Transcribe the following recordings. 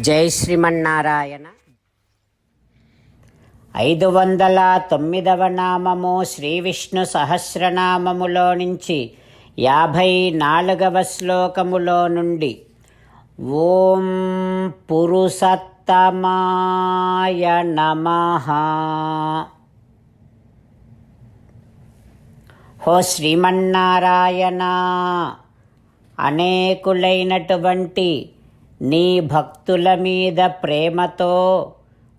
జై శ్రీమన్నారాయణ. ఐదు వందల తొమ్మిదవ నామము శ్రీ విష్ణు సహస్రనామములో నుంచి యాభై నాలుగవ శ్లోకములో నుండి ఓం పురుషత్తమాయ నమ. హో శ్రీమన్నారాయణ అనేకులైనటువంటి నీ భక్తుల మీద ప్రేమతో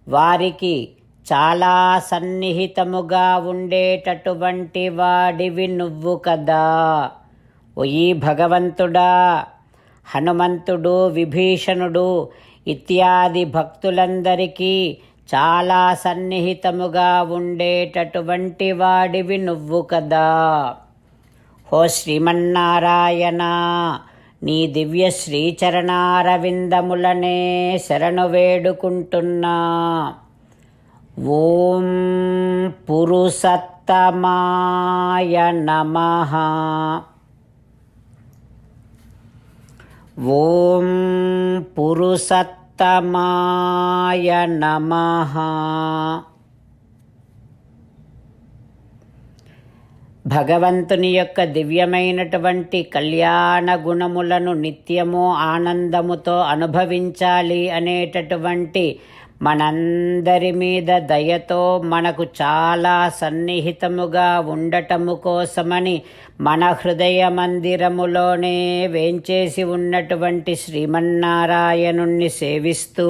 వారికి చాలా సన్నిహితముగా ఉండేటటువంటి వాడివి నువ్వు కదా. ఓ ఈ భగవంతుడా హనుమంతుడు విభీషణుడు ఇత్యాది భక్తులందరికీ చాలా సన్నిహితముగా ఉండేటటువంటి వాడివి నువ్వు కదా. హో శ్రీమన్నారాయణ నీ దివ్య శ్రీచరణారవిందములనే శరణు వేడుకుంటున్నా. ఓం పురుషత్తమాయ నమః. ఓం పురుషత్తమాయ నమః. భగవంతుని యొక్క దివ్యమైనటువంటి కళ్యాణ గుణములను నిత్యము ఆనందముతో అనుభవించాలి అనేటటువంటి మనందరి మీద దయతో మనకు చాలా సన్నిహితముగా ఉండటము కోసమని మన హృదయ మందిరములోనే వేంచేసి ఉన్నటువంటి శ్రీమన్నారాయణుణ్ణి సేవిస్తూ